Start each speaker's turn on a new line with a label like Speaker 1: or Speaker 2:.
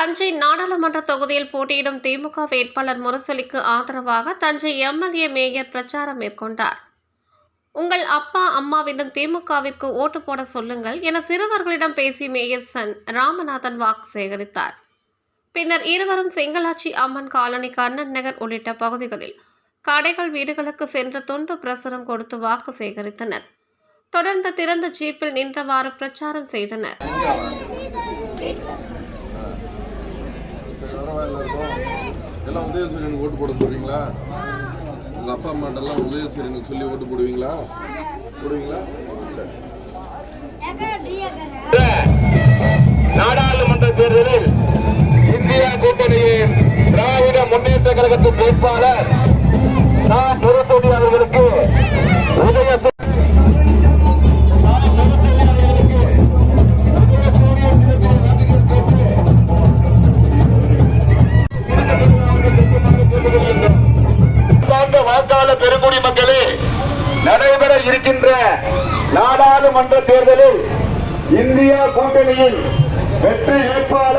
Speaker 1: தஞ்சை நாடாளுமன்ற தொகுதியில் போட்டியிடும் திமுக வேட்பாளர் முரசொலிக்கு ஆதரவாக தஞ்சை எம்எல்ஏ மேயர் பிரச்சாரம் மேற்கொண்டார். உங்கள் அப்பா அம்மாவிடம் திமுகவிற்கு ஓட்டு போட சொல்லுங்கள் என சிறுவர்களிடம் பேசி மேயர் சன் ராமநாதன் வாக்கு சேகரித்தார். பின்னர் இருவரும் செங்கலாட்சி அம்மன் காலனி கர்ணன் நகர் உள்ளிட்ட பகுதிகளில் கடைகள் வீடுகளுக்கு சென்று தொண்டு பிரசுரம் கொடுத்து வாக்கு சேகரித்தனர். தொடர்ந்து திறந்த ஜீப்பில் நின்றவாறு பிரச்சாரம் செய்தனர்.
Speaker 2: சரி இருக்கும் எல்லாம் உதயசூரியனுக்கு ஓட்டு போட சொல்றீங்களா? உங்கள் அப்பா அம்மாட்டெல்லாம் உதயசூரியனுக்கு சொல்லி ஓட்டு போடுவீங்களா? போடுவீங்களா?
Speaker 3: நாடாளுமன்ற தேர்தலில் இந்தியா கூட்டணியின் திராவிட முன்னேற்ற கழகத்தின் வேட்பாளர் சா. நிறுத்தொடி வாக்காளர் பெருங்குடி மக்களே நடைபெற இருக்கின்ற நாடாளுமன்ற தேர்தலில் இந்தியா கூட்டணியின் வெற்றி வேட்பாளர்